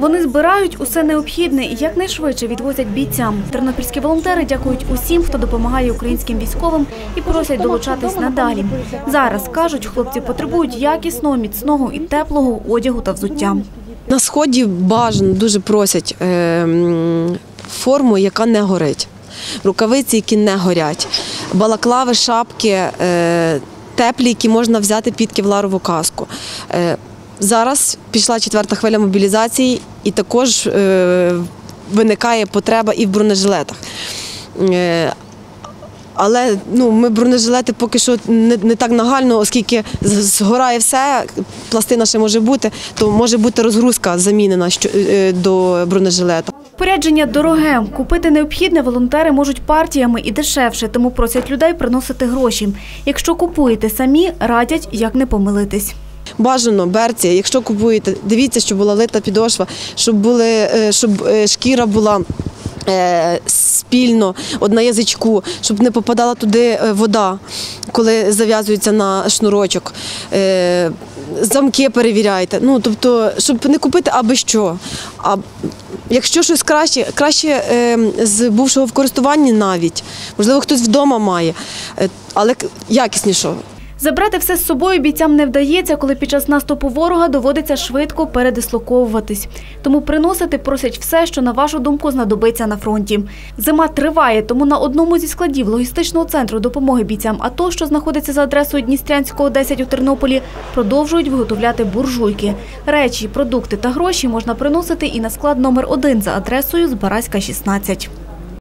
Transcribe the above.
Вони збирають усе необхідне і якнайшвидше відвозять бійцям. Тернопільські волонтери дякують усім, хто допомагає українським військовим і просять долучатись надалі. Зараз кажуть, хлопці потребують якісного, міцного і теплого одягу та взуття. На сході бажано дуже просять е, форму, яка не горить, рукавиці, які не горять, балаклави, шапки е, теплі, які можна взяти під кевларову каску. Зараз пішла четверта хвиля мобілізації, і також е, виникає потреба і в бронежилетах. Е, але ну, ми бронежилети поки що не, не так нагально, оскільки згорає все, пластина ще може бути, то може бути розгрузка замінена що- е, до бронежилета. Порядження дороге. Купити необхідне волонтери можуть партіями і дешевше, тому просять людей приносити гроші. Якщо купуєте самі, радять, як не помилитись. Бажано берці, якщо купуєте, дивіться, щоб була лита підошва, щоб були, е, щоб е, шкіра була. е, Спільно, от на язичку, щоб не попадала туди вода, коли зав'язується на шнурочок. Замки перевіряйте. Ну, тобто, щоб не купити аби що. А якщо щось краще, краще з бувшого в користуванні навіть. Можливо, хтось вдома має, але якіснішого. Забрати все з собою бійцям не вдається, коли під час наступу ворога доводиться швидко передислоковуватись. Тому приносити просять все, що на вашу думку знадобиться на фронті. Зима триває, тому на одному зі складів логістичного центру допомоги бійцям АТО, що знаходиться за адресою Дністрянського 10 у Тернополі, продовжують виготовляти буржуйки. Речі, продукти та гроші можна приносити і на склад номер 1 за адресою Збаразька 16.